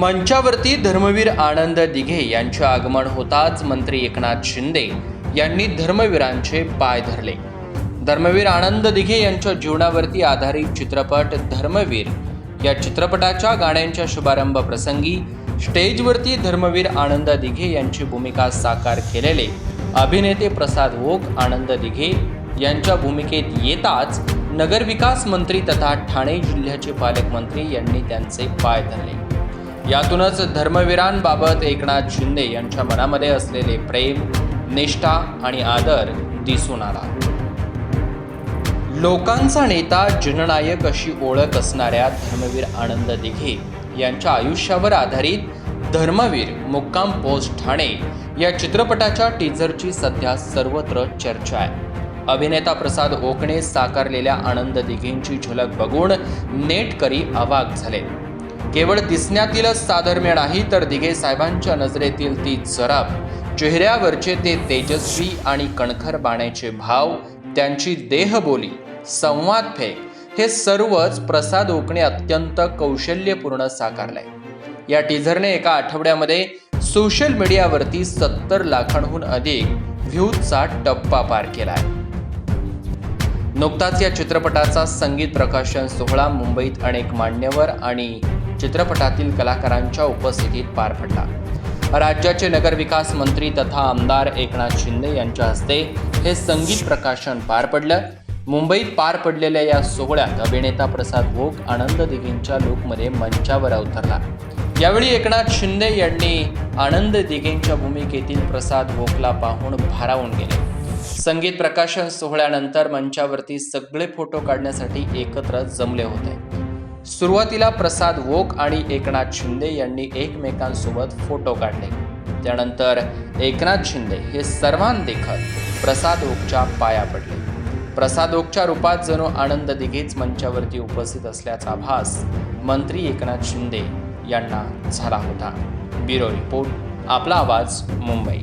मंचावरती धर्मवीर आनंद दिघे यांचे आगमन होताच मंत्री एकनाथ शिंदे यांनी धर्मवीरांचे पाय धरले. धर्मवीर आनंद दिघे यांच्या जीवनावरती आधारित चित्रपट धर्मवीर या चित्रपटाच्या गाण्यांच्या शुभारंभ प्रसंगी स्टेजवरती धर्मवीर आनंद दिघे यांची भूमिका साकार केलेले अभिनेते प्रसाद ओक आनंद दिघे यांच्या भूमिकेत येताच नगरविकास मंत्री तथा ठाणे जिल्ह्याचे पालकमंत्री यांनी त्यांचे पाय धरले. यातूनच धर्मवीरांबाबत एकनाथ शिंदे यांच्या मनामध्ये असलेले प्रेम निष्ठा आणि आदर दिसून आला. लोकांचा नेता जननायक अशी ओळख असणाऱ्या धर्मवीर आनंद दिघे यांच्या आयुष्यावर आधारित धर्मवीर मुक्काम पोस्ट ठाणे या चित्रपटाच्या टीझरची सध्या सर्वत्र चर्चा आहे. अभिनेता प्रसाद ओकणे साकारलेल्या आनंद दिघेंची झलक बघून नेटकरी अवाक झाले. केवळ दिसण्यातीलच साधर्म्य नाही तर दिघे साहेबांच्या नजरेतील ती जराब चेहऱ्यावरचे ते तेजस्वी आणि कणखर बाण्याचे भाव त्यांची देहबोली संवाद फेक हे सर्वच प्रसाद ओकणे अत्यंत कौशल्यपूर्ण साकारलंय या टीझरने एका आठवड्यामध्ये सोशल मीडियावरती सत्तर लाखांहून अधिक व्ह्यूजचा टप्पा पार केलाय. नुकताच या चित्रपटाचा संगीत प्रकाशन सोहळा मुंबईत अनेक मान्यवर आणि चित्रपटातील कलाकारांच्या उपस्थितीत पार पडला. राज्याचे नगरविकास मंत्री तथा आमदार एकनाथ शिंदे यांच्या हस्ते हे संगीत प्रकाशन पार पडलं. मुंबईत पार पडलेल्या या सोहळ्यात अभिनेता प्रसाद भोग आनंद दिघेंच्या लुकमध्ये मंचावर अवतरला. यावेळी एकनाथ शिंदे यांनी आनंद दिघेंच्या भूमिकेतील प्रसाद भोगला पाहून भारावून गेले. संगीत प्रकाशन सोहळ्यानंतर मंचावरती सगळे फोटो काढण्यासाठी एकत्र जमले होते. सुरुवातीला प्रसाद वोक आणि एकनाथ शिंदे यांनी एकमेकांसोबत फोटो काढले. त्यानंतर एकनाथ शिंदे हे सर्वांदेखत प्रसाद ओकच्या पाया पडले. प्रसाद ओकच्या रूपात जणू आनंद दिघेच मंचावरती उपस्थित असल्याचा भास मंत्री एकनाथ शिंदे यांना झाला होता. ब्युरो रिपोर्ट आपला आवाज मुंबई.